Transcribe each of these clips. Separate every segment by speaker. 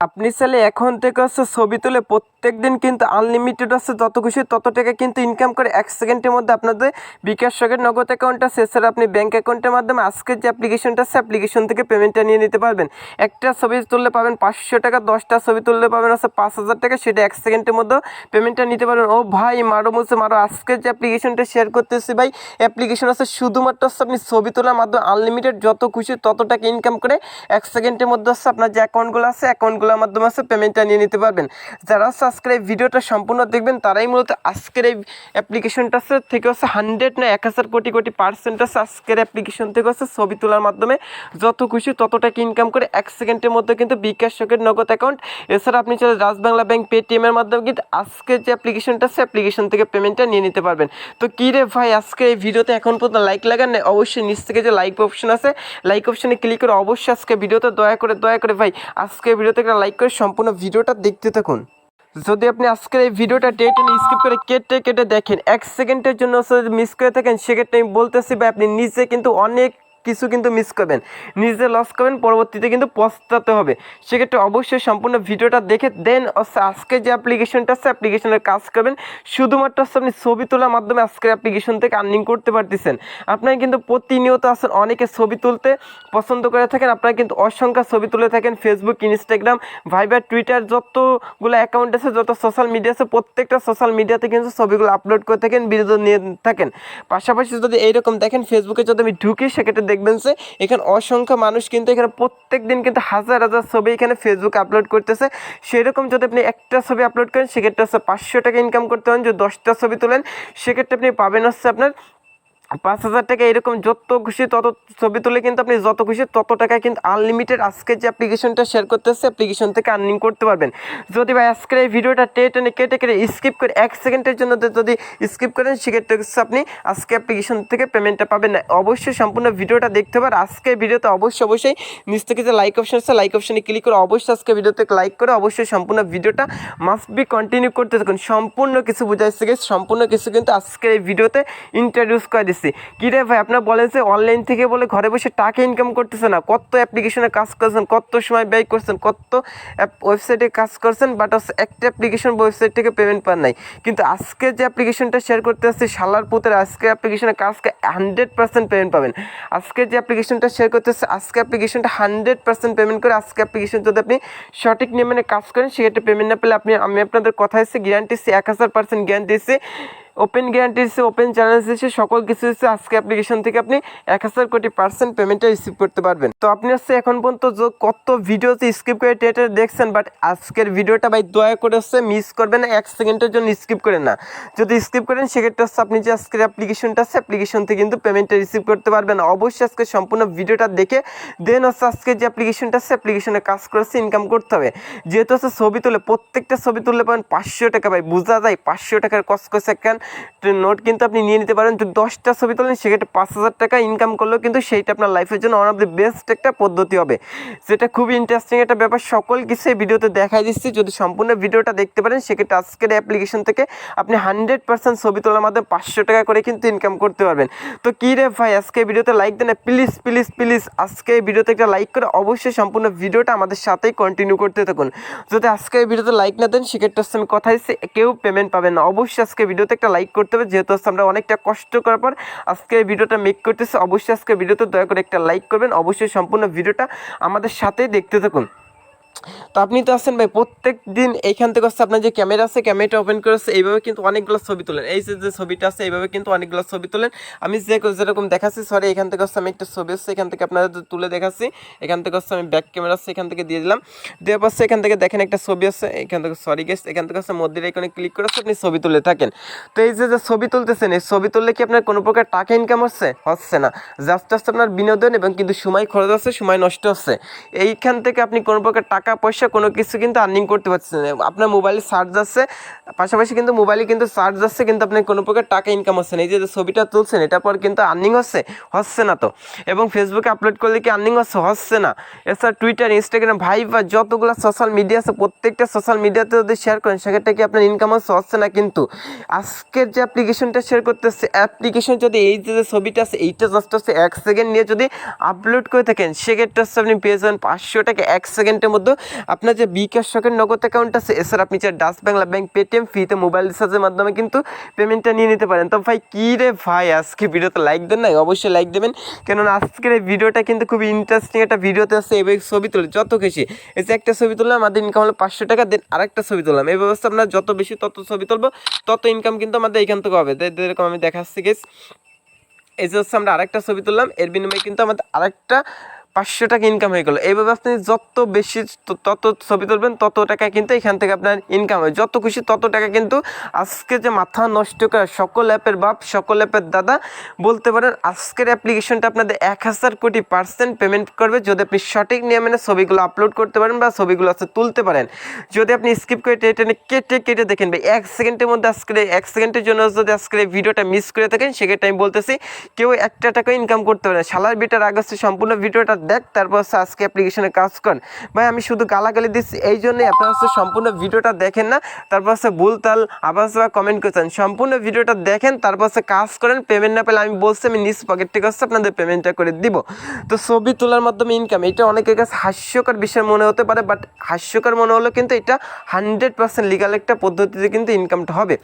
Speaker 1: আপনি চাইলে এখন থেকে হচ্ছে ছবি তুলে প্রত্যেক দিন কিন্তু আনলিমিটেড হচ্ছে যত খুশি তত টাকা কিন্তু ইনকাম করে এক সেকেন্ডের মধ্যে আপনাদের বিকাশ সকের নগদ অ্যাকাউন্ট আছে। এছাড়া আপনি ব্যাঙ্ক অ্যাকাউন্টের মাধ্যমে আজকের যে অ্যাপ্লিকেশনটা আছে অ্যাপ্লিকেশন থেকে পেমেন্টটা নিয়ে নিতে পারবেন। একটা ছবি তুললে পাবেন পাঁচশো টাকা, দশটা ছবি তুললে পাবেন হচ্ছে পাঁচ হাজার টাকা, সেটা এক সেকেন্ডের মধ্যে পেমেন্টটা নিতে পারবেন। ও ভাই, মারো মুছে মারো, আজকের যে অ্যাপ্লিকেশনটা শেয়ার করতেছি ভাই অ্যাপ্লিকেশন আছে শুধুমাত্র হচ্ছে আপনি ছবি তোলার মাধ্যমে আনলিমিটেড যত খুশি তত টাকা ইনকাম করে এক সেকেন্ডের মধ্যে হচ্ছে আপনার যে অ্যাকাউন্টগুলো আছে অ্যাকাউন্টগুলোর মাধ্যমে হচ্ছে পেমেন্টটা নিয়ে নিতে পারবেন। যারা হচ্ছে আজকের এই ভিডিওটা সম্পূর্ণ দেখবেন, তারাই মূলত আজকের এই অ্যাপ্লিকেশনটা হচ্ছে থেকে হচ্ছে হান্ড্রেড না এক হাজার কোটি কোটি পার্সেন্ট হচ্ছে আজকের অ্যাপ্লিকেশন থেকে হচ্ছে ছবি তোলার মাধ্যমে। যত খুশি তত টাকা ইনকাম করে এক সেকেন্ডের মধ্যে কিন্তু বিকাশ শোকের নগদ অ্যাকাউন্ট এছাড়া আপনি চাইলে রাজবাংলা ব্যাংক পেটিএমের মাধ্যমে কিন্তু আজকের যে অ্যাপ্লিকেশনটা আছে অ্যাপ্লিকেশন থেকে পেমেন্টটা নিয়ে নিতে পারবেন। তো কী রে ভাই, আজকে এই ভিডিওতে এখন পর্যন্ত লাইক লাগান না অবশ্যই নিচ থেকে যে লাইক অপশন আছে লাইক অপশনে ক্লিক করে অবশ্যই আজকে ভিডিওতে দয়া করে দয়া করে ভাই, আজকে ভিডিওতে একটা লাইক করে সম্পূর্ণ ভিডিওটা দেখতে থাকুন। যদি আপনি আজকের এই ভিডিওটা টেটে স্কিপ করে কেটে কেটে দেখেন, এক সেকেন্ডের জন্য মিস করে থাকেন, সেক্ষেত্রে আমি বলতেছি বা আপনি নিজে কিন্তু অনেক কিছু কিন্তু মিস করবেন। নিজে লস করবেন, পরবর্তীতে কিন্তু পস্তাতে হবে। সেক্ষেত্রে অবশ্যই সম্পূর্ণ ভিডিওটা দেখে দেন আজকে যে অ্যাপ্লিকেশনটা আছে অ্যাপ্লিকেশনের কাজ করবেন। শুধুমাত্র হচ্ছে আপনি ছবি তোলার মাধ্যমে আজকের অ্যাপ্লিকেশন থেকে আর্নিং করতে পারতেছেন। আপনারা কিন্তু প্রতিনিয়ত আছেন অনেকে ছবি তুলতে পছন্দ করে থাকেন। আপনারা কিন্তু অসংখ্য ছবি তুলে থাকেন ফেসবুক ইনস্টাগ্রাম ভাইবার টুইটার যতগুলো অ্যাকাউন্ট আছে, যত সোশ্যাল মিডিয়া আছে, প্রত্যেকটা সোশ্যাল মিডিয়াতে কিন্তু ছবিগুলো আপলোড করে থাকেন বিনোদন নিয়ে থাকেন। পাশাপাশি যদি এইরকম দেখেন ফেসবুকে যদি আমি ঢুকি, সেক্ষেত্রে দেখবেন যে এখানে অসংখ্য মানুষ কিন্তু এখানে প্রত্যেক দিন কিন্তু হাজার হাজার ছবি এখানে ফেসবুক আপলোড করতেছে। সেরকম যদি আপনি একটা ছবি আপলোড করেন, সেক্ষেত্রে হচ্ছে পাঁচশো টাকা ইনকাম করতে পারেন। যদি দশটা ছবি তোলেন, সেক্ষেত্রে আপনি পাবেন হচ্ছে আপনার পাঁচ হাজার টাকা এরকম যত খুশি তত ছবি তুলে কিন্তু আপনি যত খুশি তত টাকা কিন্তু আনলিমিটেড আজকে যে অ্যাপ্লিকেশনটা শেয়ার করতেছে অ্যাপ্লিকেশন থেকে আর্নিং করতে পারবেন। যদি ভাই আজকের এই ভিডিওটা টেনে টেনে কেটে কেটে স্কিপ করে এক সেকেন্ডের জন্য যদি স্কিপ করেন, সেক্ষেত্রে আপনি আজকে অ্যাপ্লিকেশন থেকে পেমেন্টটা পাবেন না। অবশ্যই সম্পূর্ণ ভিডিওটা দেখতে হবে আর আজকের ভিডিওতে অবশ্যই অবশ্যই নিচ থেকে যে লাইক অপশন আছে লাইক অপশনে ক্লিক করে অবশ্যই আজকে ভিডিওতে লাইক করে অবশ্যই সম্পূর্ণ ভিডিওটা মাস্ট বি কন্টিনিউ করতে থাকুন। সম্পূর্ণ কিছু বোঝাইছে গেছে সম্পূর্ণ কিছু কিন্তু আজকের এই ভিডিওতে ইন্ট্রোডিউস করে দিচ্ছি কী রে ভাই, আপনার বলেন যে অনলাইন থেকে বলে ঘরে বসে টাকা ইনকাম করতেছে না। কত অ্যাপ্লিকেশনে কাজ করছেন, কত সময় ব্যয় করছেন, কত ওয়েবসাইটে কাজ করছেন বাট একটা অ্যাপ্লিকেশন ওয়েবসাইট থেকে পেমেন্ট পান নাই। কিন্তু আজকে যে অ্যাপ্লিকেশনটা শেয়ার করতে আসছে, শালার পুতের আজকে অ্যাপ্লিকেশনে কাজকে হান্ড্রেড পার্সেন্ট পেমেন্ট পাবেন। আজকে যে অ্যাপ্লিকেশনটা শেয়ার করতে আসছে, আজকে অ্যাপ্লিকেশনটা হান্ড্রেড পার্সেন্ট পেমেন্ট করে আজকে অ্যাপ্লিকেশন যদি আপনি সঠিক নিয়মে কাজ করেন, সেক্ষেত্রে পেমেন্ট না পেলে আপনি, আমি আপনাদের কথা এসে গ্যারান্টি এক হাজার পার্সেন্ট গ্যারান্টি ওপেন গ্যারান্টি দিচ্ছে ওপেন চ্যালেঞ্জ দিচ্ছে সকল কিছু দিচ্ছে আজকে অ্যাপ্লিকেশন থেকে আপনি এক হাজার কোটি পার্সেন্ট পেমেন্টটা রিসিভ করতে পারবেন। তো আপনি হচ্ছে এখন পর্যন্ত কত ভিডিওতে স্কিপ করে টেটে দেখছেন বাট আজকের ভিডিওটা ভাই দয়া করে হচ্ছে মিস করবেন এক সেকেন্ডের জন্য স্কিপ করেন না। যদি স্কিপ করেন, সেক্ষেত্রে হচ্ছে আপনি যে আজকের অ্যাপ্লিকেশনটা আছে অ্যাপ্লিকেশন থেকে কিন্তু পেমেন্টটা রিসিভ করতে পারবেন। অবশ্যই আজকে সম্পূর্ণ ভিডিওটা দেখে দেন হচ্ছে আজকে যে অ্যাপ্লিকেশনটা আছে অ্যাপ্লিকেশনে কাজ করেছে ইনকাম করতে হবে। যেহেতু হচ্ছে ছবি তুলে, প্রত্যেকটা ছবি তুললে পাবেন পাঁচশো টাকা ভাই, বোঝা যায় পাঁচশো টাকার কস কস একখান নোট কিন্তু আপনি নিয়ে নিতে পারেন। যদি দশটা ছবি তোলেন, সেক্ষেত্রে পাঁচ হাজার টাকা ইনকাম করলেও কিন্তু সেইটা আপনার লাইফের জন্য ওয়ান অফ দি বেস্ট একটা পদ্ধতি হবে। যেটা খুব ইন্টারেস্টিং একটা ব্যাপার, সকল কিছু এই ভিডিওতে দেখাই দিচ্ছি। যদি সম্পূর্ণ ভিডিওটা দেখতে পারেন, সেক্ষেত্রে আজকের অ্যাপ্লিকেশন থেকে আপনি হান্ড্রেড পার্সেন্ট ছবি তোলার মাধ্যমে পাঁচশো টাকা করে কিন্তু ইনকাম করতে পারবেন। তো কী রে ভাই, আজকে ভিডিওতে লাইক দেন প্লিজ প্লিজ প্লিজ আজকে এই ভিডিওতে একটা লাইক করে অবশ্যই সম্পূর্ণ ভিডিওটা আমাদের সাথেই কন্টিনিউ করতে থাকুন। যদি আজকে এই ভিডিওতে লাইক না দেন, সেক্ষেত্রে আমি কথা দিচ্ছি, কেউ পেমেন্ট পাবেন না। অবশ্যই আজকে ভিডিওতে একটা লাইক করতে হবে। যেহেতু আমরা অনেকটা কষ্ট করার পর আজকে ভিডিওটা মেক করতেছি, অবশ্যই আজকে ভিডিওতে দয়া করে একটা লাইক করবেন। অবশ্যই সম্পূর্ণ ভিডিওটা আমাদের সাথেই দেখতে থাকুন। তো আপনি তো আছেন ভাই প্রত্যেক দিন এইখান থেকে হচ্ছে আপনার যে ক্যামেরা আছে, ক্যামেরাটা ওপেন করেছে এইভাবে কিন্তু অনেকগুলো ছবি তোলেন। এই যে ছবিটা আছে, এইভাবে কিন্তু অনেকগুলো ছবি তোলেন। আমি যে যেরকম দেখাচ্ছি সরি এখান থেকে হচ্ছে আমি একটা ছবি হচ্ছে এখান থেকে আপনাদের তুলে দেখাচ্ছি। এখান থেকে হচ্ছে আমি ব্যাক ক্যামেরা আছে, এখান থেকে দিয়ে দিলাম। দেওয়ার পাশে এখান থেকে দেখেন একটা ছবি আছে, এখান থেকে সরি গেস এখান থেকে হচ্ছে মধ্যে এখানে ক্লিক করে আপনি ছবি তুলে থাকেন। তো এই যে যে ছবি তুলতেছেন, এই ছবি তুললে কি আপনার কোনো প্রকার টাকা ইনকাম হচ্ছে? হচ্ছে না। জাস্ট জাস্ট আপনার বিনোদন এবং কিন্তু সময় খরচ হচ্ছে সময় নষ্ট হচ্ছে। এইখান থেকে আপনি কোনো প্রকার টাকা পয়সা কোনো কিছু কিন্তু আর্নিং করতে পারছেন না। আপনার মোবাইলে চার্জ আছে, পাশাপাশি কিন্তু মোবাইলে কিন্তু চার্জ আছে, কিন্তু আপনি কোনো প্রকার টাকা ইনকাম হচ্ছে না। এই যে ছবিটা তুলছেন, এটার পর কিন্তু আর্নিং হচ্ছে হচ্ছে না তো। এবং ফেসবুকে আপলোড করলে কি আর্নিং হচ্ছে? হচ্ছে না। এছাড়া টুইটার ইনস্টাগ্রাম ভাই বা যতগুলো সোশ্যাল মিডিয়া আছে, প্রত্যেকটা সোশ্যাল মিডিয়াতে যদি শেয়ার করেন, সেক্ষেত্রে কি আপনার ইনকাম হচ্ছে হচ্ছে না কিন্তু? আজকের যে অ্যাপ্লিকেশনটা শেয়ার করতেছে অ্যাপ্লিকেশন যদি এই যে ছবিটা আছে, এইটা জাস্ট হচ্ছে এক সেকেন্ড নিয়ে যদি আপলোড করে থাকেন, সেক্ষেত্রে হচ্ছে আপনি পেয়ে যাবেন পাঁচশো টাকা এক সেকেন্ডের মধ্যে আপনার যে বিকাশ শখের নগদ অ্যাকাউন্ট আছে এছাড়া আপনি যে ডাস বাংলা ব্যাংক পেটিএম ফিতে মোবাইল রিচার্জের মাধ্যমে কিন্তু পেমেন্টটা নিয়ে নিতে পারেন। তো ভাই, কী রে ভাই, আজকে ভিডিওতে লাইক দেন না অবশ্যই লাইক দেবেন। কেননা আজকের এই ভিডিওটা কিন্তু খুবই ইন্টারেস্টিং একটা ভিডিওতে আছে এবার ছবি তুলে, যত খুশি। এই যে একটা ছবি তুললাম, আমাদের ইনকাম হলো পাঁচশো টাকা দেন আরেকটা ছবি তুললাম। এই ব্যবস্থা আপনার যত বেশি তত ছবি তুলবো, তত ইনকাম কিন্তু আমাদের এখান থেকে হবে। যেরকম আমি দেখাচ্ছি গেস এই যে হচ্ছে আমরা আরেকটা ছবি তুললাম, এর বিনিময়ে কিন্তু আমাদের আরেকটা পাঁচশো টাকা ইনকাম হয়ে গেলো। এইভাবে আপনি যত বেশি তত ছবি তুলবেন, তত টাকা কিন্তু এখান থেকে আপনার ইনকাম হয়। যত খুশি তত টাকা কিন্তু আজকে যে মাথা নষ্ট করা সকল অ্যাপের বাপ, সকল অ্যাপের দাদা, বলতে পারেন আজকের অ্যাপ্লিকেশনটা আপনাদের এক হাজার কোটি পার্সেন্ট পেমেন্ট করবে যদি আপনি সঠিক নিয়ে মানে ছবিগুলো আপলোড করতে পারেন বা ছবিগুলো আছে তুলতে পারেন। যদি আপনি স্কিপ করে টেনে কেটে কেটে দেখেন ভাই, এক সেকেন্ডের মধ্যে আজকের এক সেকেন্ডের জন্য যদি আজকের এই ভিডিওটা মিস করে থাকেন, সেক্ষেত্রে আমি বলতেছি কেউ একটা টাকা ইনকাম করতে পারে শালার বিটার আগে হচ্ছে সম্পূর্ণ ভিডিওটা দেখ, তারপর হচ্ছে আজকে অ্যাপ্লিকেশনে কাজ করেন ভাই, আমি শুধু গালাগালি দিচ্ছি এই জন্যই আপনারা হচ্ছে সম্পূর্ণ ভিডিওটা দেখেন না, তারপর হচ্ছে ভুলতাল আবার হচ্ছে কমেন্ট করছেন। সম্পূর্ণ ভিডিওটা দেখেন, তারপর হচ্ছে কাজ করেন পেমেন্ট না পেলে আমি বলছি, আমি নিজ পকেট থেকে হচ্ছে আপনাদের পেমেন্টটা করে দিব। তো ছবি তোলার মাধ্যমে ইনকাম এটা অনেকের কাছে হাস্যকর বিষয় মনে হতে পারে বাট হাস্যকর মনে হলো কিন্তু এটা হান্ড্রেড পার্সেন্ট লিগাল একটা পদ্ধতিতে কিন্তু ইনকামটা হবে।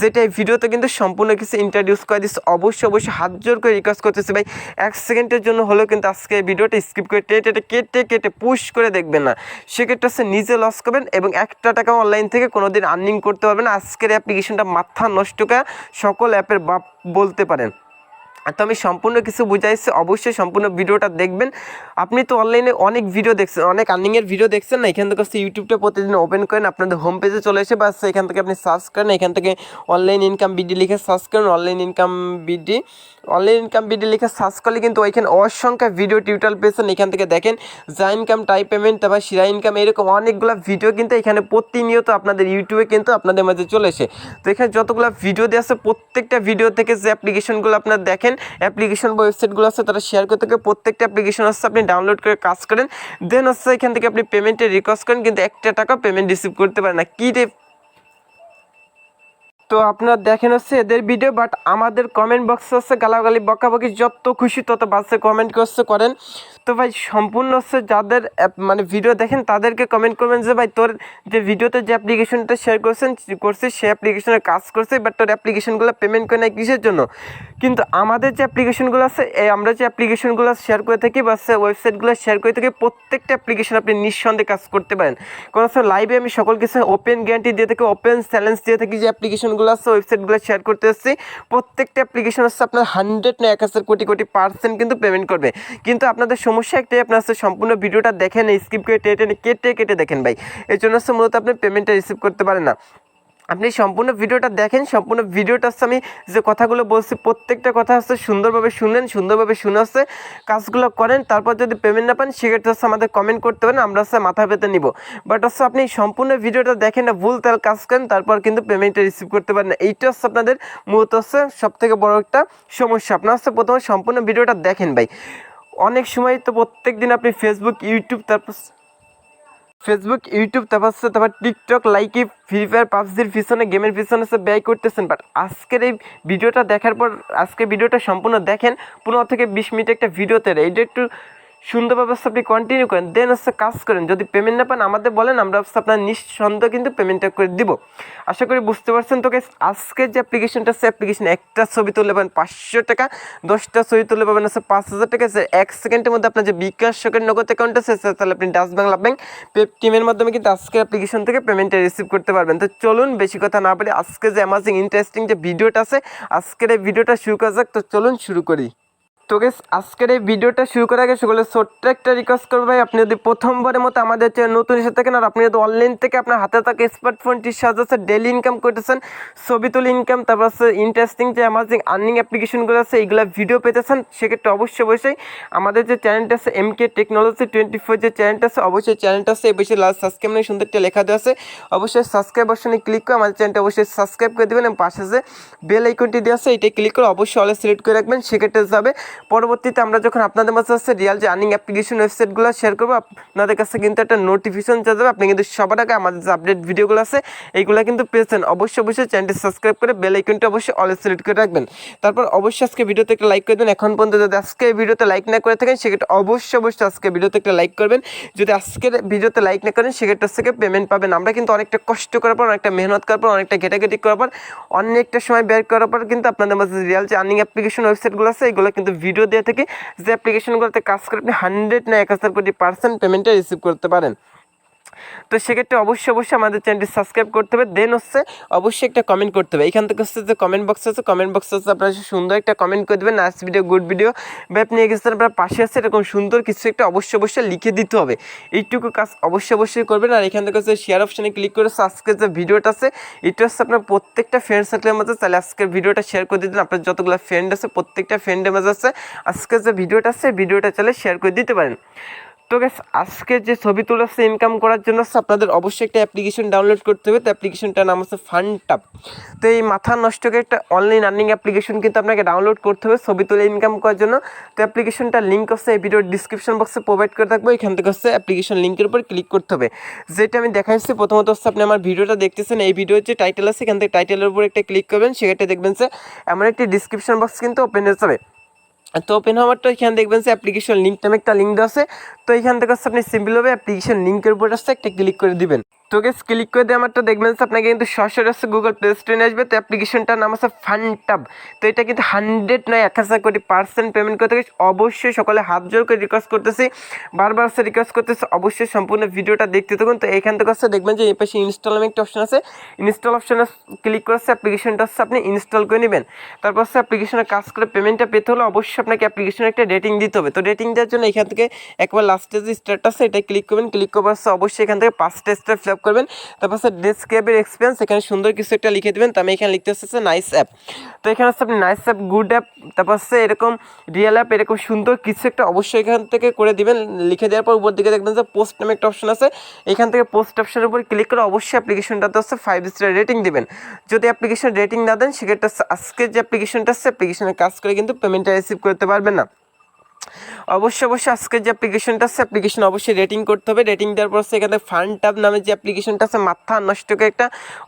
Speaker 1: যেটা এই ভিডিওতে কিন্তু সম্পূর্ণ কিছু ইন্ট্রোডিউস করে দিচ্ছে, অবশ্যই অবশ্যই হাত জোর করে রিকোয়েস্ট করতেছি ভাই, এক সেকেন্ডের জন্য হলেও কিন্তু আজকে ভিডিওটা স্কিপ করে টেটে টেটে কেটে কেটে পুশ করে দেখবেন না। সেক্ষেত্রে হচ্ছে নিজে লস করবেন এবং একটা টাকা অনলাইন থেকে কোনো দিন আর্নিং করতে পারবেন আজকের অ্যাপ্লিকেশনটা মাথা নষ্ট করে সকল অ্যাপের বাপ বলতে পারেন। তো আমি সম্পূর্ণ কিছু বুঝাইছি, অবশ্যই সম্পূর্ণ ভিডিওটা দেখবেন। আপনি তো অনলাইনে অনেক ভিডিও দেখছেন, অনেক আর্নিংয়ের ভিডিও দেখছেন না? এখান থেকে হচ্ছে ইউটিউবটা প্রতিদিন ওপেন করেন, আপনাদের হোম পেজে চলে এসে বাস এখান থেকে আপনি সার্চ করেন, এখান থেকে অনলাইন ইনকাম বিডি লিখে সার্চ করেন online income BD online income BD লিখে সার্চ করলে কিন্তু ওইখানে অসংখ্য ভিডিও টিউটোরিয়াল পেয়েছেন, এখান থেকে দেখেন, যা ইনকাম টাইপ পেমেন্ট তারপর শিরা ইনকাম এরকম অনেকগুলো ভিডিও কিন্তু এখানে প্রতিনিয়ত আপনাদের ইউটিউবে কিন্তু আপনাদের মাঝে চলে এসে। তো এখানে যতগুলো ভিডিও দেওয়া আছে, প্রত্যেকটা ভিডিও থেকে যে অ্যাপ্লিকেশনগুলো আপনার দেখেন অ্যাপ্লিকেশন বা ওয়েবসাইটগুলো আছে, তারা শেয়ার করতে থাকে। প্রত্যেকটা অ্যাপ্লিকেশন আসছে আপনি ডাউনলোড করে কাজ করেন। দেন হচ্ছে এখান থেকে আপনি পেমেন্টের রিকোয়েস্ট করেন, কিন্তু একটা টাকা পেমেন্ট রিসিভ করতে পারেন না। কী তো আপনার দেখেন হচ্ছে এদের ভিডিও বাট আমাদের কমেন্ট বক্সে হচ্ছে গালাগালি, বকাবকি, যত খুশি তত বাসে কমেন্ট করছে, করেন। তো ভাই, সম্পূর্ণ হচ্ছে যাদের মানে ভিডিও দেখেন, তাদেরকে কমেন্ট করবেন যে ভাই, তোর যে ভিডিওতে যে অ্যাপ্লিকেশনটা শেয়ার করছেন, করছিস, সেই অ্যাপ্লিকেশনে কাজ করছে বাট তোর অ্যাপ্লিকেশনগুলো পেমেন্ট করে নেয় কিসের জন্য? কিন্তু আমাদের যে অ্যাপ্লিকেশনগুলো আছে আমরা যে অ্যাপ্লিকেশনগুলো শেয়ার করে থাকি বা ওয়েবসাইটগুলো শেয়ার করে থাকি, প্রত্যেকটা অ্যাপ্লিকেশন আপনি নিঃসন্দেহে কাজ করতে পারেন। কোনো সময় লাইভে আমি সকল কিছু ওপেন গ্যারান্টি দিয়ে থাকি ওপেন চ্যালেঞ্জ দিয়ে থাকি, যে অ্যাপ্লিকেশনগুলো আছে ওয়েবসাইটগুলো শেয়ার করতে এসেছি, প্রত্যেকটা অ্যাপ্লিকেশন হচ্ছে আপনার হান্ড্রেড না এক হাজার কোটি কোটি পার্সেন্ট কিন্তু পেমেন্ট করবে। কিন্তু আপনাদের সমস্যা একটাই, আপনার হচ্ছে সম্পূর্ণ ভিডিওটা দেখেন স্কিপ করে টেনে কেটে কেটে দেখেন ভাই। এই জন্য হচ্ছে মূলত আপনি পেমেন্টটা রিসিভ করতে পারেন না। আপনি সম্পূর্ণ ভিডিওটা দেখেন, সম্পূর্ণ ভিডিওটা হচ্ছে আমি যে কথাগুলো বলছি, প্রত্যেকটা কথা হচ্ছে সুন্দরভাবে শুনেন, সুন্দরভাবে শুনে হচ্ছে কাজগুলো করেন, তারপর যদি পেমেন্ট না পান, সেক্ষেত্রে হচ্ছে আমাদের কমেন্ট করতে পারেন, আমরা হচ্ছে মাথা পেতে নিব। বাট হচ্ছে আপনি সম্পূর্ণ ভিডিওটা দেখেন না, ভুল তার কাজ করেন, তারপর কিন্তু পেমেন্টটা রিসিভ করতে পারেন না। এইটা হচ্ছে আপনাদের মূলত হচ্ছে সব থেকে বড় একটা সমস্যা। আপনার হচ্ছে প্রথমে সম্পূর্ণ ভিডিওটা দেখেন ভাই। অনেক সময় তো প্রত্যেক দিন আপনি ফেসবুক ইউটিউব তারপর ফেসবুক ইউটিউব তারপর তারপর টিকটক লাইকি ফ্রি ফায়ার পাবজির পিছনে গেমের পিছনে সে ব্যয় করতেছেন। বাট আজকের এই ভিডিওটা দেখার পর আজকে ভিডিওটা সম্পূর্ণ দেখেন। পনেরো থেকে বিশ মিনিট একটা ভিডিওতে এইটা একটু সুন্দরভাবে হচ্ছে আপনি কন্টিনিউ করেন দেন হচ্ছে কাজ করেন। যদি পেমেন্ট না পান, আমাদের বলেন, আমরা হচ্ছে আপনার নিঃসন্দেহ কিন্তু পেমেন্টটা করে দিব। আশা করি বুঝতে পারছেন তোকে আজকের যে অ্যাপ্লিকেশনটা আছে অ্যাপ্লিকেশন একটা ছবি তুললে পাবেন পাঁচশো টাকা, দশটা ছবি তুললে পাবেন হচ্ছে পাঁচ হাজার টাকা। এক সেকেন্ডের মধ্যে আপনার যে বিকাশ শোকের নগদ অ্যাকাউন্ট আছে তাহলে আপনি ডাস বাংলা ব্যাংক টিমের মাধ্যমে কিন্তু আজকের অ্যাপ্লিকেশন থেকে পেমেন্টটা রিসিভ করতে পারবেন। তো চলুন, বেশি কথা না বলে, আজকে যে অ্যামাজিং ইন্টারেস্টিং যে ভিডিওটা আছে, আজকের এই ভিডিওটা শুরু করা যাক। তো চলুন, শুরু করি। তো গেস আজকের এই ভিডিওটা শুরু করার আগে সকলে ছোট্ট একটা রিকোয়েস্ট করব ভাই, আপনি যদি প্রথমবারের মতো আমাদের চ্যানেল নতুন এসে থাকেন আর আপনি যদি অনলাইন থেকে আপনার হাতে থাকা স্মার্টফোনটির সাহায্যে ডেলি ইনকাম করতেছেন, ছবি তুলে ইনকাম তারপর হচ্ছে ইন্টারেস্টিং যে অ্যামাজিং আর্নিং অ্যাপ্লিকেশনগুলো আছে, এইগুলো ভিডিও পেতেছেন, সেক্ষেত্রে অবশ্যই অবশ্যই আমাদের যে চ্যানেলটা আছে M K technology twenty four যে চ্যানেলটা আছে, অবশ্যই চ্যানেলটা আছে, এই বসে লাস্ট সাবস্ক্রাইব নিয়ে সুন্দর একটা লেখা দেওয়া আছে, অবশ্যই সাবস্ক্রাইব অপশনে ক্লিক করে আমাদের চ্যানেলটা অবশ্যই সাবস্ক্রাইব করে দেবেন এবং পাশে যে বেল আইকনটি দেওয়া আছে এটা ক্লিক করে অবশ্যই অলে সিলেক্ট করে রাখবেন, সেক্ষেত্রে যাবে পরবর্তীতে আমরা যখন আপনাদের মাঝে হচ্ছে রিয়াল যে আর্নিং অ্যাপ্লিকেশন ওয়েবসাইটগুলো শেয়ার করব আপনাদের কাছে কিন্তু একটা নোটিফিকেশন চলে যাবে। আপনি কিন্তু সবার আগে আমাদের যে আপডেট ভিডিওগুলো আছে, এইগুলো কিন্তু পেয়েছেন অবশ্যই অবশ্যই চ্যানেলটি সাবস্ক্রাইব করে বেল আইকনটি অবশ্যই অল সিলেক্ট করে রাখবেন। তারপর অবশ্যই আজকে ভিডিওতে একটা লাইক করে দেবেন। এখন পর্যন্ত যদি আজকে ভিডিওতে লাইক না করে থাকেন, সেক্ষেত্রে অবশ্যই অবশ্যই আজকে ভিডিওতে একটা লাইক করবেন। যদি আজকের ভিডিওতে লাইক না করেন, সেক্ষেত্রে থেকে পেমেন্ট পাবেন। আমরা কিন্তু অনেকটা কষ্ট করার পর, অনেকটা মেহনত করার পর, অনেকটা ঘেটাঘেটি করার পর, অনেকটা সময় বের করার পর কিন্তু আপনাদের মাঝে রিয়াল যে আর্নিং অ্যাপ্লিকেশন ওয়েবসাইটগুলো আছে এগুলো কিন্তু ভিডিও দেওয়া থেকে যে অ্যাপ্লিকেশনগুলোতে কাজ করে আপনি হান্ড্রেড না এক হাজার কোটি পার্সেন্ট পেমেন্টটা রিসিভ করতে পারেন। তো সেক্ষেত্রে অবশ্যই অবশ্যই আমাদের চ্যানেলটি সাবস্ক্রাইব করতে হবে। দেন হচ্ছে অবশ্যই একটা কমেন্ট করতে হবে। এখান থেকে হচ্ছে যে কমেন্ট বক্স আছে কমেন্ট বক্স আছে আপনারা সুন্দর একটা কমেন্ট করে দেবেন। নাইস ভিডিও গুড ভিডিও বা আপনি এগেছেন আপনার, পাশে আছে এরকম সুন্দর কিছু একটা অবশ্যই অবশ্যই লিখে দিতে হবে। এইটুকু কাজ অবশ্যই অবশ্যই করবেন। আর এখান থেকে হচ্ছে শেয়ার অপশানে ক্লিক করে আজকের যে ভিডিওটা আছে, এটা হচ্ছে আপনার প্রত্যেকটা ফ্রেন্ড সার্কেলের মধ্যে, তাহলে আজকের ভিডিওটা শেয়ার করে দিতেন আপনার যতগুলো ফ্রেন্ড আছে, প্রত্যেকটা ফ্রেন্ডের মাঝে আছে আজকের যে ভিডিওটা আছে ভিডিওটা চাইলে শেয়ার করে দিতে পারেন। তো গ্যাস আজকে যে ছবি তোলা আছে ইনকাম করার জন্য আপনাদের অবশ্যই একটা অ্যাপ্লিকেশন ডাউনলোড করতে হবে। তো অ্যাপ্লিকেশনটার নাম হচ্ছে ফান্ডটাপ তো এই মাথা নষ্ট করে একটা অনলাইন আর্নিং অ্যাপ্লিকেশন কিন্তু আপনাকে ডাউনলোড করতে হবে ছবি তুলে ইনকাম করার জন্য। তো অ্যাপ্লিকেশনটার লিঙ্ক হচ্ছে এই ভিডিওর ডিসক্রিপশন বক্সে প্রোভাইড করে থাকব। এখান থেকে হচ্ছে অ্যাপ্লিকেশন লিঙ্কের উপর ক্লিক করতে হবে। যেটা আমি দেখাচ্ছি, প্রথমত হচ্ছে আপনি আমার ভিডিওটা দেখতেছেন, এই ভিডিওর যে টাইটেল আছে, এখান থেকে টাইটেলের উপর একটা ক্লিক করবেন সেক্ষেত্রে দেখবেন যে এমন একটি ডিসক্রিপশন বক্স কিন্তু ওপেন হয়ে যাবে। তো ওপেন হওয়ারটা এখানে দেখবেন যে অ্যাপ্লিকেশন লিঙ্ক নামে একটা লিঙ্ক দেওয়া আছে। তো এখান থেকে হচ্ছে আপনি সিম্পলভাবে অ্যাপ্লিকেশন লিঙ্কের উপর আসছে, একটা ক্লিক করে দিবেন। তো গেস ক্লিক করে দিয়ে আমারটা দেখবেন আপনাকে কিন্তু সরাসরি হচ্ছে গুগল প্লে স্টোরে আসবে। তো অ্যাপ্লিকেশনটার নাম আছে ফানটাব তো এটা কিন্তু হান্ড্রেড নয়, এক হাজার কোটি পার্সেন্ট পেমেন্ট করতে গেছে অবশ্যই সকলে হাত জোর করে রিকোয়েস্ট করতেছি। বারবার হচ্ছে রিকোয়েস্ট করতেছি, অবশ্যই সম্পূর্ণ ভিডিওটা দেখতে থাকুন। তো এখান থেকে হচ্ছে দেখবেন যে এই পাশে ইনস্টল নামে একটা অপশন আছে। ইনস্টল অপশনে ক্লিক করে হচ্ছে অ্যাপ্লিকেশনটা হচ্ছে আপনি ইনস্টল করে নেবেন। তারপর হচ্ছে অ্যাপ্লিকেশনের কাজ করে পেমেন্টটা পেতে হলে অবশ্যই আপনাকে অ্যাপ্লিকেশনের একটা রেটিং দিতে হবে। তো রেটিং দেওয়ার জন্য এখান থেকে একবার লাস্টে যে স্টার্ট আছে এটা ক্লিক করবেন। ক্লিক হচ্ছে অবশ্যই এখান থেকে পাঁচটা স্টার ফিল আপ করবেন। তারপর হচ্ছে ডেস্ক্রাইবের এক্সপিরিয়েন্স এখানে সুন্দর কিছু একটা লিখে দেবেন। তো আমি এখানে লিখতে হচ্ছে নাইস অ্যাপ তো এখানে হচ্ছে আপনি নাইস অ্যাপ গুড অ্যাপ তারপর হচ্ছে এরকম রিয়েল অ্যাপ এরকম সুন্দর কিছু একটা অবশ্যই এখান থেকে করে দিবেন। লিখে দেওয়ার পর উপর দিকে দেখবেন যে পোস্ট নামে একটা অপশন আছে। এখান থেকে পোস্ট অপশনের উপর ক্লিক করে অবশ্যই অ্যাপ্লিকেশনটাতে হচ্ছে ফাইভ স্টার রেটিং দেবেন। যদি অ্যাপ্লিকেশন রেটিং না দেন, সেক্ষেত্রে আজকের যে অ্যাপ্লিকেশনটা আছে অ্যাপ্লিকেশনের কাজ করে কিন্তু পেমেন্টটা রিসিভ করতে পারবেন না। অবশ্যই অবশ্যই আজকের যে অ্যাপ্লিকেশনটা আছে অ্যাপ্লিকেশন অবশ্যই রেটিং করতে হবে। রেটিং দেওয়ার পর সেখানে ফান্ড টাব নামে যে অ্যাপ্লিকেশনটা আছে, মাথা নষ্ট করে একটা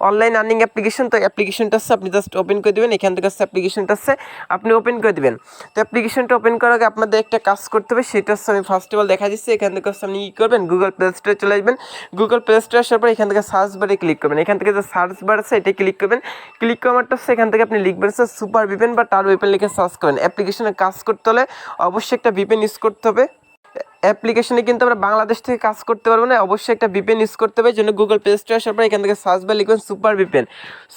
Speaker 1: অনলাইন আর্নিং অ্যাপ্লিকেশন তো অ্যাপ্লিকেশনটা আছে, আপনি জাস্ট ওপেন করে দেবেন। এখান থেকে অ্যাপ্লিকেশনটা আছে, আপনি ওপেন করে দেবেন। তো অ্যাপ্লিকেশনটা ওপেন করার আগে আপনাদের একটা কাজ করতে হবে, সেটা হচ্ছে আমি ফার্স্ট অফ অল দেখা দিচ্ছি, এখান থেকে আপনি কী করবেন? গুগল প্লে স্টোরে চলে আসবেন। গুগল প্লে স্টোরে আসার পর এখান থেকে সার্চ বারে ক্লিক করবেন। এখান থেকে যে সার্চ বার আছে এটা ক্লিক করবেন। ক্লিক করারটা হচ্ছে এখান থেকে আপনি লিখবেন স্যার সুপার ভিপেন বা টার ভিপেন লিখে সার্চ করবেন। অ্যাপ্লিকেশনে কাজ করতে হলে অবশ্যই একটা ভিপেন ইউজ করতে হবে। অ্যাপ্লিকেশনে কিন্তু আমরা বাংলাদেশ থেকে কাজ করতে পারব না অবশ্যই একটা ভিপেন ইউজ করতে হবে জন্য গুগল প্লে স্টোরে আসার পর এখান থেকে সার্চ বা লিখবেন সুপার ভিপেন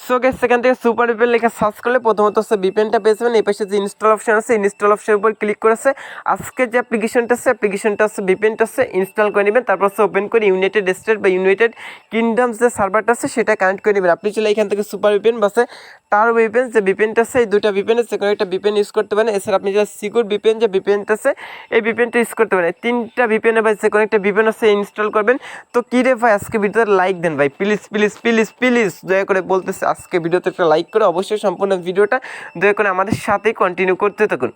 Speaker 1: সো গেস সেখান থেকে সুপার ভিপেন লিখে সার্চ করলে প্রথমত হচ্ছে ভিপেনটা পেয়ে যাবেন এই পাশে যে ইনস্টল অপশন আছে ইনস্টল অপশনের উপর ক্লিক করেছে আজকে যে অ্যাপ্লিকেশনটা আছে অ্যাপ্লিকেশনটা আছে ভিপেনটা আছে ইনস্টল করে নেবেন তারপর হচ্ছে ওপেন করে ইউনাইটেড স্টেট বা ইউনাইটেড কিংডমস যে সার্ভারটা আছে সেটা কানেক্ট করে নেবেন আপনি চলে এখান থেকে সুপার ভিপেন বাসে টার ভিপেন যে ভিপেনটা আছে এই দুটা ভিপেন আছে কোনো একটা ভিপেন ইউজ করতে পারেন এছাড়া আপনি যে সিকিউর ভিপেন যে ভিপেনটা আছে এই ভিপেনটা ইউজ করতে পারেন তিনটা ভিপেনে বা যে কোনো একটা ভিপেন আছে ইনস্টল করবেন। তো কী রে ভাই, আজকে ভিডিওতে লাইক দেন ভাই। প্লিজ প্লিজ প্লিজ প্লিজ দয়া করে বলতেছে, আজকে ভিডিওতে একটা লাইক করে অবশ্যই সম্পূর্ণ ভিডিওটা দয়া করে আমাদের সাথেই কন্টিনিউ করতে থাকুন।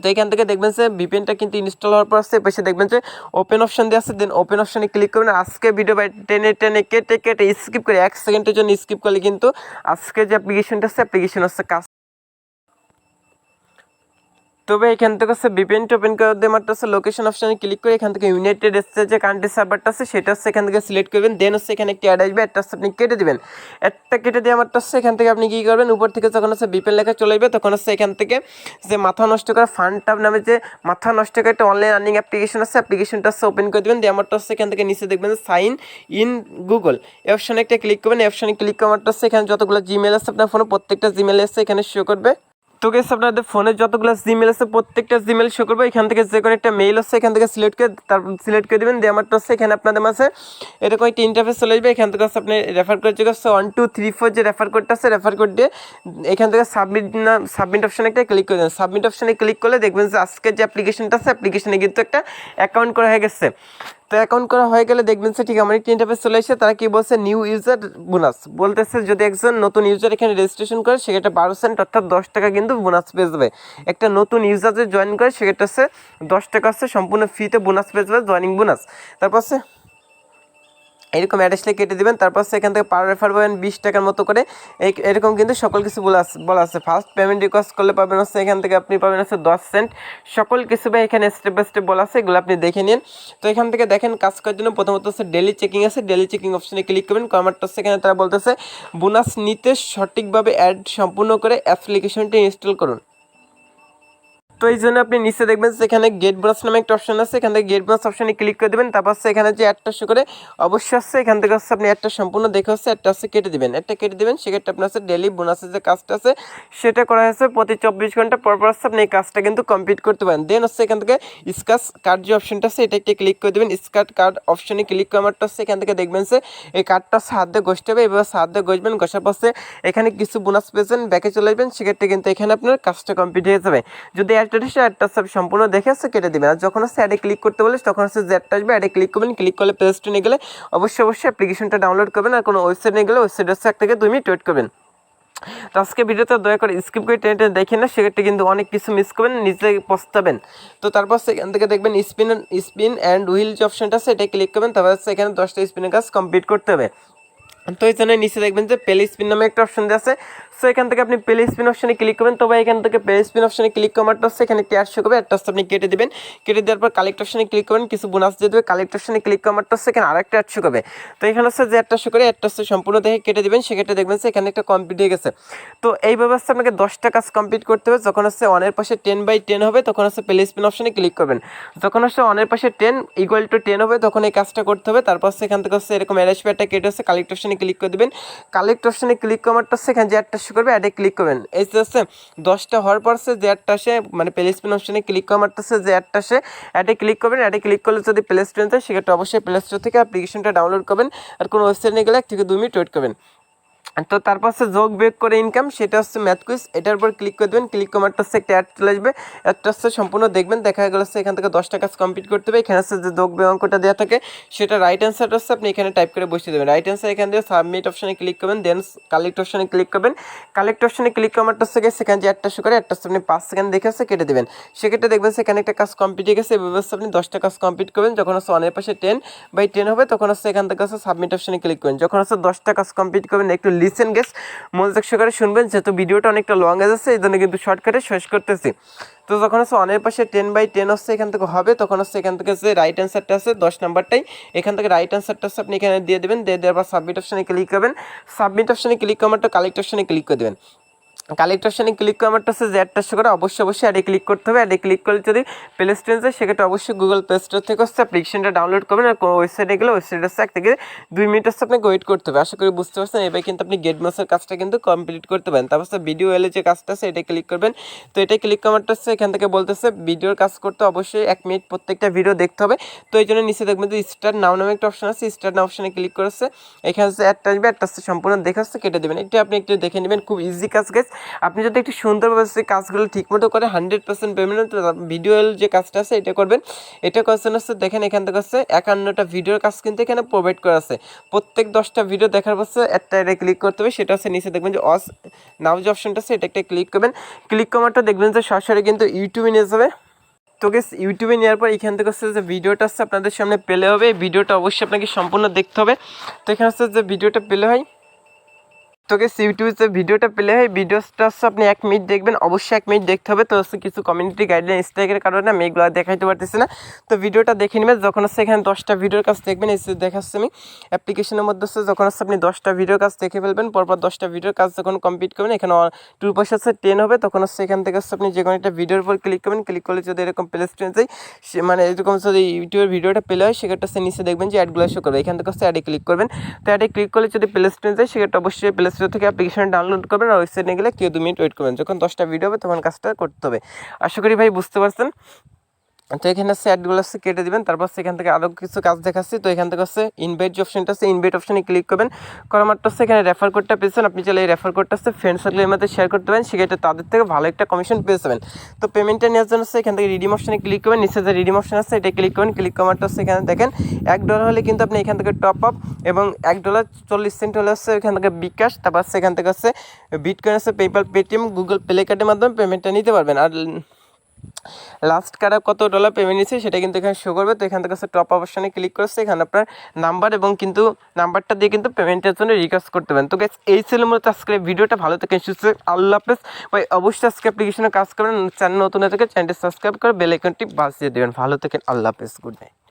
Speaker 1: তো এখান থেকে দেখবেন যে ভিপিএনটা কিন্তু ইনস্টল হওয়ার পর আসছে পাশে দেখবেন যে ওপেন অপশন দিয়ে আছে দেন ওপেন অপশনে ক্লিক করবেন। আজকে ভিডিও বাই টেনে টেনে কেটে কেটে স্কিপ করে, এক সেকেন্ডের জন্য স্কিপ করলে কিন্তু আজকে যে অ্যাপ্লিকেশনটা আছে অ্যাপ্লিকেশন হচ্ছে কাজ তবে এখান থেকে হচ্ছে ভিপিএন ওপেন করে দিয়ে মাত্র হচ্ছে লোকেশন অপশনে ক্লিক করে এখান থেকে ইউনাইটেড স্টেটস যে কান্ট্রি সার্ভারটা আছে, সেটা হচ্ছে এখান থেকে সিলেক্ট করবেন। দেন হচ্ছে এখানে একটি অ্যাড আসবে একটা হচ্ছে আপনি কেটে দেবেন। একটা কেটে দিয়ে মাত্র হচ্ছে এখান থেকে আপনি কী করবেন? উপর থেকে যখন হচ্ছে ভিপিএন লেখা চলে যাবে তখন হচ্ছে এখান থেকে যে মাথা নষ্ট করা ফান্ড টাব নামে যে মাথা নষ্ট করে একটা অনলাইন আর্নিং অ্যাপ্লিকেশন আছে অ্যাপ্লিকেশনটা হচ্ছে ওপেন করে দেবেন। দিয়ে আমারটা হচ্ছে এখান থেকে নিচে দেখবেন সাইন ইন গুগল এই অপশনে একটা ক্লিক করবেন, এই অপশনে ক্লিক করার হচ্ছে এখানে যতগুলো জিমেল আছে আপনার ফোনে প্রত্যেকটা জিমেল আছে এখানে শো করবে। তো গেস আপনাদের ফোনে যতগুলো জিমেল আছে, প্রত্যেকটা জিমেল শো করবে। এখান থেকে যে কোনো একটা মেইল আছে এখান থেকে সিলেক্ট করে তারপর সিলেক্ট করে দেবেন। দিয়ে আমারটা হচ্ছে এখানে আপনাদের মাঝে এরকম একটা ইন্টারফেস চলে আসবে। এখান থেকে হচ্ছে আপনি রেফার করে যে হচ্ছে ওয়ান টু থ্রি ফোর যে রেফার কোডটা আছে রেফার কোড দিয়ে এখান থেকে সাবমিট না সাবমিট অপশানে একটা ক্লিক করে দেন। সাবমিট অপশানে ক্লিক করলে দেখবেন যে আজকের যে অ্যাপ্লিকেশনটা আছে অ্যাপ্লিকেশনে কিন্তু একটা অ্যাকাউন্ট করা হয়ে গেছে। তো অ্যাকাউন্ট করা হয়ে গেলে দেখবেন সে ঠিক আমার একটি ইন্টারফেস চলে এসে তারা কি বলছে? নিউ ইউজার বোনাস বলতেছে যদি একজন নতুন ইউজার এখানে রেজিস্ট্রেশন করে, সেক্ষেত্রে বারো সেন্ট অর্থাৎ দশ টাকা কিন্তু বোনাস পেয়ে যাবে। একটা নতুন ইউজার যে জয়েন করে, সেক্ষেত্রে হচ্ছে দশ টাকা হচ্ছে সম্পূর্ণ ফ্রিতে বোনাস পেয়ে যাবে জয়নিং বোনাস তারপর হচ্ছে এরকম অ্যাড্রেসটা কেটে দেবেন, তারপর সেখান থেকে পার রেফার পাবেন বিশ টাকার মতো করে। এই, এরকম কিন্তু সকল কিছু বলা বলা আছে। ফার্স্ট পেমেন্ট রিকোয়েস্ট করলে পাবেন হচ্ছে এখান থেকে আপনি পাবেন হচ্ছে দশ সেন্ট সকল কিছু বা এখানে স্টেপ বাই স্টেপ বলা আছে, এগুলো আপনি দেখে নিন। তো এখান থেকে দেখেন কাজ করার জন্য প্রথমত হচ্ছে ডেলি চেকিং আছে। ডেলি চেকিং অপশনে ক্লিক করবেন। কমার্টটা সেখানে তারা বলতেছে বোনাস নিতে সঠিকভাবে অ্যাড সম্পূর্ণ করে অ্যাপ্লিকেশনটি ইনস্টল করুন। তো এই জন্য আপনি নিচে দেখবেন সেখানে গেট ব্রাস নামে একটা অপশন আছে। এখান থেকে গেট বোনাস অপশনে ক্লিক করে দেবেন। তারপর হচ্ছে এখানে যে অ্যাডটা শো করে, অবশ্যই আসছে। এখান থেকে হচ্ছে আপনি একটা সম্পূর্ণ দেখে হচ্ছে একটা হচ্ছে কেটে দেবেন। একটা কেটে দেবেন, সেক্ষেত্রে আপনার হচ্ছে ডেলি বোনাসের যে কাজটা আছে, সেটা করা হয়েছে প্রতি চব্বিশ ঘণ্টা। পর পর হচ্ছে আপনি এই কাজটা কিন্তু কমপ্লিট করতে পারেন। দেন হচ্ছে এখান থেকে স্কাচ কার্ড যে অপশনটা আছে, এটা একটা ক্লিক করে দেবেন। স্কার্ট কার্ড অপশনে ক্লিক করে করারটা হচ্ছে এখান থেকে দেখবেন যে এই কার্ডটা সাহায্য ঘষতে হবে। এবার সাহায্য ঘষবেন। ঘষার হচ্ছে এখানে কিছু বোনাস পেয়েছেন, ব্যাকে চলে আসবেন। সেক্ষেত্রে কিন্তু এখানে আপনার কাজটা কমপ্লিট হয়ে যাবে। যদি এসে অ্যাডটা সব সম্পূর্ণ দেখে আসছে কেটে দেবেন আর যখন হচ্ছে অ্যাডে ক্লিক করতে বলে তখন হচ্ছে যে অ্যাডটা আসবে অ্যাডে ক্লিক করবেন ক্লিক করলে স্টোরে নিয়ে গেলে অবশ্যই অবশ্যই অ্যাপ্লিকেশনটা ডাউনলোড করবেন আর কোনো ওয়েবসাইট নিয়ে গেলে ওয়েবসাইট হচ্ছে এক থেকে দুই মিনিট ওয়েট করবেন। তো আজকে ভিডিওতে দয়া করে স্কিপ করে টেনে টেনে দেখেন না সেক্ষেত্রে কিন্তু অনেক কিছু মিস করবেন, নিজে পস্তাবেন। তো তারপর সেখান থেকে দেখবেন স্পিন স্পিন অ্যান্ড হুইল যে অপশনটা আছে এটা ক্লিক করবেন, তারপর হচ্ছে এখানে দশটা স্পিনের কাজ কমপ্লিট করতে হবে। তো এখানে নিচে দেখবেন যে প্লে স্পিন নামে একটা অপশন দেওয়া আছে সো এখান থেকে আপনি প্লে স্পিন অপশনে ক্লিক করবেন তবে এখান থেকে প্লে স্পিন অপশনে ক্লিক করাটা হচ্ছে এখানে একটি অ্যাড শো করবে একটা আপনি কেটে দেবেন। কেটে দেওয়ার পর কালেক্ট অপশনে ক্লিক করবেন, কিছু বোনাস দিয়ে দেবে কালেক্ট অপশনে ক্লিক করাটা হচ্ছে এখানে আরেকটা অ্যাড শো করবে। তো এখানে হচ্ছে যে একটা শো করে একটা হচ্ছে সম্পূর্ণ দেখে কেটে দেবেন, সেক্ষেত্রে দেখবেন যে এখানে একটা কমপ্লিট হয়ে গেছে। তো এইভাবে হচ্ছে আপনাকে দশটা কাজ কমপ্লিট করতে হবে, যখন হচ্ছে অনের পাশে টেন বাই টেন হবে, তখন হচ্ছে প্লে স্পিন অপশনে ক্লিক করবেন। যখন হচ্ছে অনের পাশে টেন ইকুয়াল টু টেন হবে, তখন এই কাজটা করতে হবে, তারপর হচ্ছে এখান থেকে হচ্ছে এরকম অ্যারেজ প্যাডটা কেটে হচ্ছে কালেক্ট অপশনে ক্লিক করে দেবেন। কালেক্ট অপশনে ক্লিক করাটা হচ্ছে এখানে যে শো করবে, অ্যাডে ক্লিক করবেন। এই হচ্ছে, দশটা হওয়ার পর সে যে অ্যাডটা আসে মানে প্লে স্পিন অপশানে ক্লিক সে যে অ্যাডটা আসে, অ্যাডে ক্লিক করবেন, অ্যাডে ক্লিক করলে যদি প্লে স্টোরে সেক্ষেত্রে অবশ্যই প্লে স্টোর থেকে অ্যাপ্লিকেশনটা ডাউনলোড করবেন। আর কোনো ওয়েবসাইট নিয়ে গেলে এক থেকে দু মিনিট ওয়েট করবেন। তো তারপর হচ্ছে যোগ বিয়োগ করে ইনকাম সেটা হচ্ছে ম্যাথ কুইজ এটার উপর ক্লিক করে দেবেন ক্লিক কমারটা হচ্ছে একটা অ্যাড চলে আসবে। অ্যাডটা হচ্ছে সম্পূর্ণ দেখবেন, দেখা গেল হচ্ছে এখান থেকে দশটা কাজ কমপ্লিট করতে হবে। এখানে হচ্ছে যে যোগ বিয়োগ অঙ্কটা দেওয়া থাকে, সেটা রাইট অ্যান্সারটা হচ্ছে আপনি এখানে টাইপ করে বসিয়ে দেবেন। রাইট অ্যান্সার এখান থেকে সাবমিট অপশানে ক্লিক করবেন দেন কালেক্ট অপশনে ক্লিক করবেন। কালেক্ট অপশনে ক্লিক কমারটা হচ্ছে সেখানে যে একটা শো করে হচ্ছে আপনি পাঁচ সেকেন্ড দেখে হচ্ছে কেটে দেবেন। সেক্ষেত্রে দেখবেন সেখানে একটা কাজ কমপ্লিট হয়ে গেছে, এভাবে হচ্ছে আপনি দশটা কাজ কমপ্লিট করবেন। যখন হচ্ছে অনের পাশে টেন বাই টেন হবে, তখন হচ্ছে এখান থেকে হচ্ছে সাবমিট অপশানে ক্লিক করবেন। যখন হচ্ছে দশটা কাজ কমপ্লিট করবেন, একটু লিসেন গেস মনোযোগ সহকারে শুনবেন, যেহেতু ভিডিওটা অনেকটা লং যাচ্ছে এই জন্য কিন্তু শর্টকাটে শেষ করতেছি। তো যখন হচ্ছে অনের পাশে টেন বাই টেন হচ্ছে, এখান থেকে হবে, তখন হচ্ছে এখান থেকে যে রাইট অ্যান্সারটা আছে, দশ নাম্বারটাই, এখান থেকে রাইট অ্যান্সারটা আছে আপনি এখানে দিয়ে দেবেন, দিয়ে দেওয়ার পর সাবমিট অপশানে ক্লিক করবেন। সাবমিট অপশানে ক্লিক করার কালেক্ট অপশানে ক্লিক করে দেবেন। কালেক্ট অপশনে ক্লিক করারটা হচ্ছে যে অ্যাডটা শো করে অবশ্যই অবশ্যই অ্যাডে ক্লিক করতে হবে। অ্যাডে ক্লিক করলে যদি প্লে স্টোরে যায় সেক্ষেত্রে অবশ্যই গুগল প্লে স্টোর থেকে হচ্ছে অ্যাপ্লিকেশনটা ডাউনলোড করবেন আর কোনো ওয়েবসাইটে গেলে ওয়েবসাইট হচ্ছে এক থেকে দুই মিনিট হচ্ছে আপনাকে ওয়েট করতে হবে। আশা করি বুঝতে পারছেন, এবার কিন্তু আপনি গেট মাসের কাজটা কিন্তু কমপ্লিট করতে পারেন। তারপর ভিডিও এলে যে কাজটা আছে, এটা ক্লিক করবেন। তো এটা ক্লিক করারটা হচ্ছে এখান থেকে বলতেছে ভিডিওর কাজ করতে অবশ্যই এক মিনিট প্রত্যেকটা ভিডিও দেখতে হবে। তো এই জন্য নিচে দেখবেন যে স্টার নাও নামে একটা অপশন আছে স্টার নাও অপশানে ক্লিক করেছে। এখানে হচ্ছে অ্যাডটা আসবে অ্যাডটা সম্পূর্ণ দেখে হচ্ছে কেটে দেবেন। এটা আপনি একটু দেখে নেবেন। খুব ইজি কাজ গেছে আপনি যদি একটু সুন্দরভাবে সেই কাজগুলো ঠিকমতো করে হান্ড্রেড পার্সেন্ট পেমেন্ট ভিডিও যে কাজটা আছে, এটা করবেন। এটা কোয়েশ্চেন হচ্ছে, দেখেন এখান থেকে হচ্ছে একান্নটা ভিডিওর কাজ কিন্তু এখানে প্রোভাইড করা আছে। প্রত্যেক দশটা ভিডিও দেখার পর একটা এটা ক্লিক করতে হবে, সেটা হচ্ছে নিচে দেখবেন যে অস নাও যে অপশনটা আছে, এটা একটা ক্লিক করবেন। ক্লিক করাটা দেখবেন যে সরাসরি কিন্তু ইউটিউবে নিয়ে যাবে। তো গেস ইউটিউবে নেওয়ার পর এখান থেকে হচ্ছে যে ভিডিওটা হচ্ছে আপনাদের সামনে পেলে হবে। ভিডিওটা অবশ্যই আপনাকে সম্পূর্ণ দেখতে হবে। তো এখানে হচ্ছে যে ভিডিওটা পেলে হয়। তো গেস ইউটিউবে ভিডিওটা পেলে হয় ভিডিওটা হচ্ছে আপনি এক মিনিট দেখবেন, অবশ্যই এক মিনিট দেখতে হবে। তো হচ্ছে কিছু কমিউনিটি গাইডলাইন স্ট্রাইকের কারণে আমি এগুলো দেখাইতে পারতেছি না। তো ভিডিওটা দেখে নেবেন, যখন হচ্ছে এখানে দশটা ভিডিওর কাজ দেখবেন যে দেখাচ্ছি আমি। অ্যাপ্লিকেশনের মধ্যে হচ্ছে যখন হচ্ছে আপনি দশটা ভিডিওর কাজ দেখে ফেলবেন, পরপর দশটা ভিডিওর কাজ যখন কমপ্লিট করবেন, এখানে টু পাশে হচ্ছে টেন হবে। তখন হচ্ছে এখান থেকে হচ্ছে আপনি যে কোনো একটা ভিডিওর উপর ক্লিক করবেন। ক্লিক করলে যদি এরকম প্লে স্টোরে যাই মানে এরকম যদি ইউটিউবের ভিডিওটা পেলে হয়, সেক্ষেত্রে হচ্ছে নিচে দেখবেন যে অ্যাডগুলো শো করবে। এখান থেকে হচ্ছে অ্যাডে ক্লিক করবেন। তো অ্যাডে ক্লিক করলে যদি প্লে স্টোরে যায় সেক্ষেত্রে অবশ্যই প্লে স্টোর থেকে অ্যাপ্লিকেশন ডাউনলোড করবেন আর ওয়েবসাইটে গেলে কেউ দু মিনিট ওয়েট করবেন। যখন দশটা ভিডিও হবে, তখন কাজটা করতে হবে। আশা করি ভাই বুঝতে পারছেন। তো এখানে হচ্ছে অ্যাডগুলো হচ্ছে কেটে দেবেন। তারপর সেখান থেকে আরও কিছু কাজ দেখাচ্ছি। তো এখান থেকে হচ্ছে ইনভাইট যে অপশনটা আছে ইনভাইট অপশনে ক্লিক করবেন। করা মাত্র হচ্ছে এখানে রেফার কোডটা পেয়েছেন। আপনি চাইলে এই রেফার কোডটা হচ্ছে ফ্রেন্ড সার্কেলের মধ্যে শেয়ার করতে পারেন। সেক্ষেত্রে তাদের থেকে ভালো একটা কমিশন পেয়ে যাবেন। তো পেমেন্টটা নেওয়ার জন্য হচ্ছে এখান থেকে রিডিম অপশনে ক্লিক করবেন। নিচে যে রিডিম অপশন আছে, এটা ক্লিক করবেন। ক্লিক করা মাত্র হচ্ছে এখানে দেখেন, এক ডলার হলে কিন্তু আপনি এখান থেকে টপ আপ এবং এক ডলার চল্লিশ সেন্ট হলে হচ্ছে এখান থেকে বিকাশ, তারপর সেখান থেকে হচ্ছে বিটকয়েন আছে পেপাল পেটিএম গুগল প্লে কার্ডের মাধ্যমে পেমেন্টটা নিতে পারবেন। আর লাস্ট কারা কত ডলার পেমেন্ট নিচ্ছে সেটা কিন্তু এখানে শো করবে। তো এখান থেকে টপ অপশনে ক্লিক করছে। এখানে আপনার নাম্বার এবং কিন্তু নাম্বারটা দিয়ে কিন্তু পেমেন্টের জন্য রিকোয়েস্ট করতে পারেন। তো গ্যাস এই ছিল মূলত আজকে ভিডিওটা ভালো থেকে সুস্থ আল্লাহ হাফেজ। ওই অবশ্যই আজকে অ্যাপ্লিকেশনে কাজ করবেন। চ্যানেল নতুন থেকে চ্যানেলটি সাবস্ক্রাইব করে বেল আইকনটি দিয়ে দেবেন। ভালো থেকে আল্লাহ হাফেজ। Good night